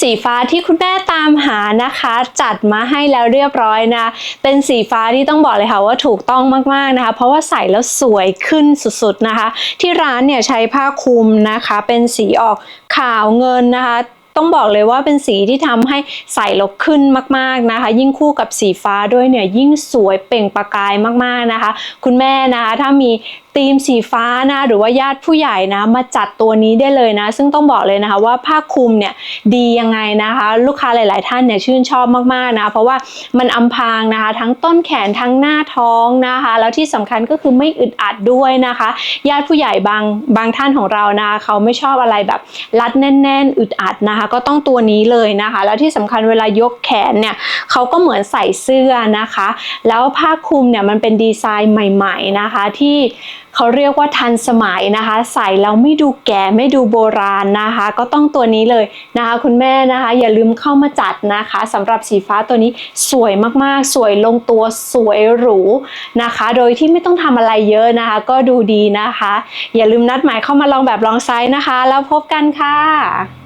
สีฟ้าที่คุณแม่ตามหานะคะ จัดมาให้แล้วเรียบร้อยนะ เป็นสีฟ้าที่ต้องบอกเลยค่ะว่าถูกต้องมากๆนะคะ เพราะว่าใส่แล้วสวยขึ้นสุดๆนะคะ ที่ร้านเนี่ยใช้ผ้าคลุมนะคะ เป็นสีออกขาวเงินนะคะต้องบอกเลยว่าเป็นสีที่ทำให้ใส่แล้วขึ้นมากๆนะคะ ยิ่งคู่กับสีฟ้าด้วยเนี่ยยิ่งสวยเปล่งประกายมากๆนะคะ คุณแม่นะคะถ้ามีธีมสีฟ้านะหรือว่าญาติผู้ใหญ่นะมาจัดตัวนี้ได้เลยนะ ซึ่งต้องบอกเลยนะคะว่าผ้าคลุมเนี่ยดียังไงนะคะ ลูกค้าหลาย ๆ ท่านเนี่ยชื่นชอบมาก ๆ นะ เพราะว่ามันอำพางนะคะ ทั้งต้นแขนทั้งหน้าท้องนะคะ แล้วที่สำคัญก็คือไม่อึดอัดด้วยนะคะ ญาติผู้ใหญ่บางบางท่านของเรานะเขาไม่ชอบอะไรแบบรัดแน่น ๆ อึดอัดนะคะ ก็ต้องตัวนี้เลยนะคะ แล้วที่สำคัญเวลายกแขนเนี่ยเขาก็เหมือนใส่เสื้อนะคะ แล้วผ้าคลุมเนี่ยมันเป็นดีไซน์ใหม่ ๆ นะคะที่ เขาเรียกว่าทันสมัยนะคะ ใส่แล้วไม่ดูแก่ไม่ดูโบราณนะคะ ก็ต้องตัวนี้เลยนะคะคุณแม่นะคะ อย่าลืมเข้ามาจัดนะคะสำหรับสีฟ้าตัวนี้สวยมากๆ สวยลงตัวสวยหรูนะคะ โดยที่ไม่ต้องทำอะไรเยอะนะคะ ก็ดูดีนะคะ อย่าลืมนัดหมายเข้ามาลองแบบลองไซส์นะคะ แล้วพบกันค่ะ